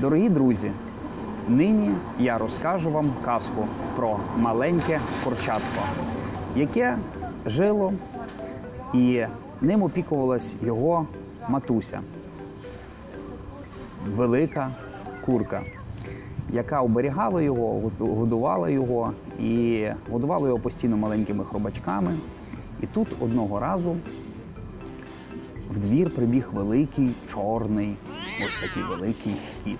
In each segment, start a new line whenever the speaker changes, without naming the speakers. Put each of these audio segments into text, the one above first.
Дорогі друзі, нині я розкажу вам казку про маленьке курчатко, яке жило і ним опікувалась його матуся. Велика курка, яка оберігала його, годувала його і годувала його постійно маленькими хробачками. І тут одного разу в двір прибіг великий чорний, ось такий великий кіт.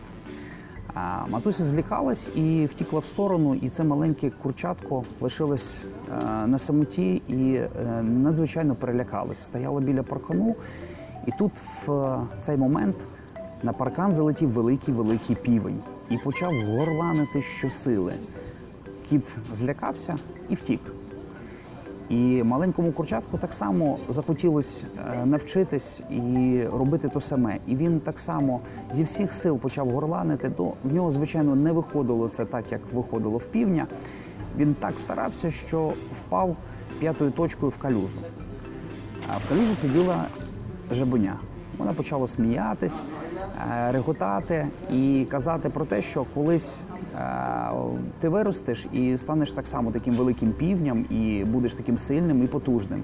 А матуся злякалась і втікла в сторону, і це маленьке курчатко лишилось е, на самоті і е, надзвичайно перелякалось. Стояла біля паркану, і тут в е, цей момент на паркан залетів великий великий півень і почав горланити щосили. Кіт злякався і втік. І маленькому курчатку так само захотілося е, навчитись і робити то саме. І він так само зі всіх сил почав горланити. То в нього, звичайно, не виходило це так, як виходило в півня. Він так старався, що впав п'ятою точкою в калюжу. А в калюжі сиділа жабуня. Вона почала сміятись, е, реготати і казати про те, що колись е, ти виростеш і станеш так само таким великим півням, і будеш таким сильним і потужним.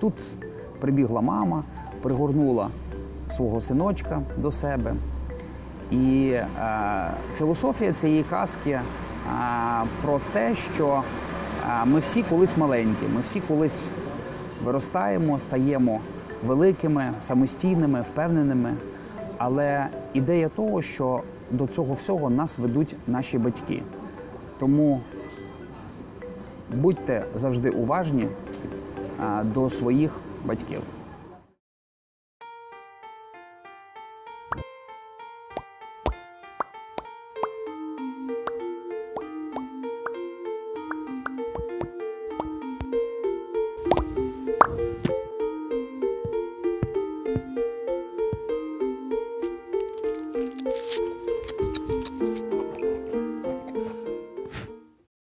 Тут прибігла мама, пригорнула свого синочка до себе. І е, філософія цієї казки е, про те, що е, ми всі колись маленькі, ми всі колись виростаємо, стаємо великими, самостійними, впевненими. Але ідея того, що до цього всього нас ведуть наші батьки. Тому будьте завжди уважні до своїх батьків. you